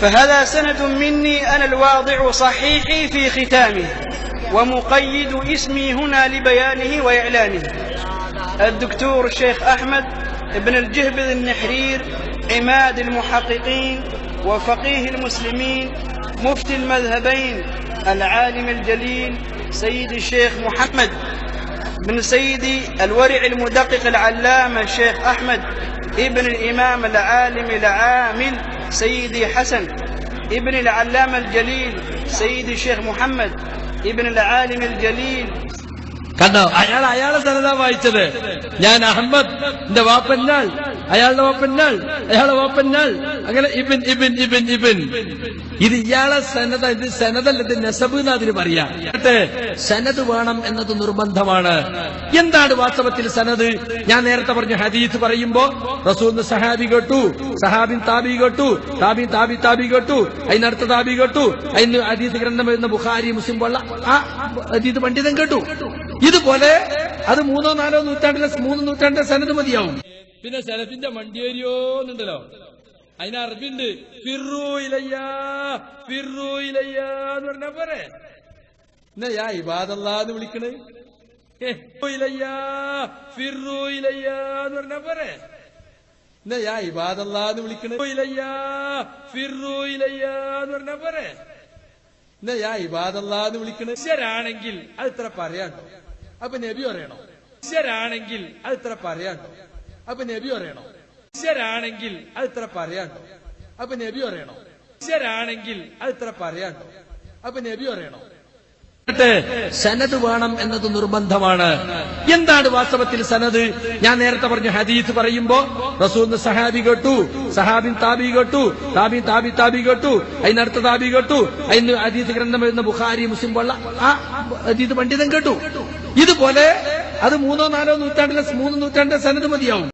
فهذا سند مني أنا الواضع صحيحي في ختامه ومقيد اسمي هنا لبيانه وإعلانه. الدكتور الشيخ أحمد بن الجهبذ النحرير عماد المحققين وفقيه المسلمين مفتي المذهبين العالم الجليل سيد الشيخ محمد. بن سيدي الورع المدقق العلامة الشيخ أحمد ابن الإمام العالم العامل سيدي حسن ابن العلامة الجليل سيدي الشيخ محمد ابن العالم الجليل കണ്ടോ അയാൾ അയാളെ സനതാ വായിച്ചത് ഞാൻ അഹമ്മദ് എന്റെ വാപ്പന്നാൾ അയാളുടെ വാപ്പന്നാൾ അയാളെ വാപ്പന്നാൾ അങ്ങനെ ഇബിൻ ഇബിൻ ഇബിൻ ഇബിൻ. ഇത് ഇയാളെ സനത ഇത് സനതല്ല ഇത് നെസബ് എന്ന് അതിന് പറയാ സനത് വേണം എന്നത് നിർബന്ധമാണ്. എന്താണ് വാസ്തവത്തിൽ സനത് ഞാൻ നേരത്തെ പറഞ്ഞു ഹദീസ് പറയുമ്പോ റസൂൽ സഹാബി കേട്ടു സഹാബിൻ താബി കേട്ടു താബി താബി താബി കേട്ടു അതിനടുത്ത താബി കേട്ടു അതിന് ഹദീസ് ഗ്രന്ഥം എഴുതുന്ന ബുഖാരി മുസ്ലിം പോലുള്ള ആ ഹദീസ് പണ്ഡിതൻ കേട്ടു. ഇതുപോലെ അത് മൂന്നോ നാലോ നൂറ്റാണ്ടിലെ മൂന്ന് നൂറ്റാണ്ടിലെ സനത് മതിയാവും. പിന്നെ സലഫിന്റെ മണ്ടിയേരിയോന്നുണ്ടല്ലോ. അതിന് അറബിണ്ട് ഇലയ്യാ ഇലയ്യാ എന്ന് പറഞ്ഞാ പോരെ? എന്നാ ഇബാദല്ലാന്ന് വിളിക്കണേ? ഇലയ്യാ ഇലയ്യാ എന്ന് പറഞ്ഞാ പോരെ? എന്നാ ഇബാദല്ലാന്ന് വിളിക്കണേ? ഇലയ്യാ ഇലയ്യാ എന്ന് പറഞ്ഞാ പോരെ? എന്നാ ഇബാദല്ലാന്ന് വിളിക്കണേ? ശരാണെങ്കിൽ അത് ഇത്ര പറയാണ്ടോ? അപ്പൊ നബി പറയണോ? ശരാണെങ്കിൽ അത് ഇത്ര പറയാണ്ടോ? അപ്പൊ നബി പറയണോ? ശരാണെങ്കിൽ അത് ഇത്ര പറയാണ്ടോ? അപ്പൊ നബി പറയണോ? ശരാണെങ്കിൽ അത് ഇത്ര പറയാണ്ടോ? അപ്പൊ നബി പറയണോ? സനത് വേണം എന്നത് നിർബന്ധമാണ്. എന്താണ് വാസ്തവത്തിൽ സനത് ഞാൻ നേരത്തെ പറഞ്ഞു ഹദീസ് പറയുമ്പോ റസൂൽ സഹാബി കേട്ടു സഹാബിൻ താബി കേട്ടു താബി താബി താബി കേട്ടു അതിനടുത്ത താബി കേട്ടു അതിന് ഹദീസ് ഗ്രന്ഥം എഴുതുന്ന ബുഖാരി മുസ്ലിം പോലുള്ള ആ ഹദീസ് പണ്ഡിതൻ കേട്ടു. ഇതുപോലെ അത് മൂന്നോ നാലോ നൂറ്റാണ്ടിലെ മൂന്ന് നൂറ്റാണ്ടിലെ സനത് മതിയാവും.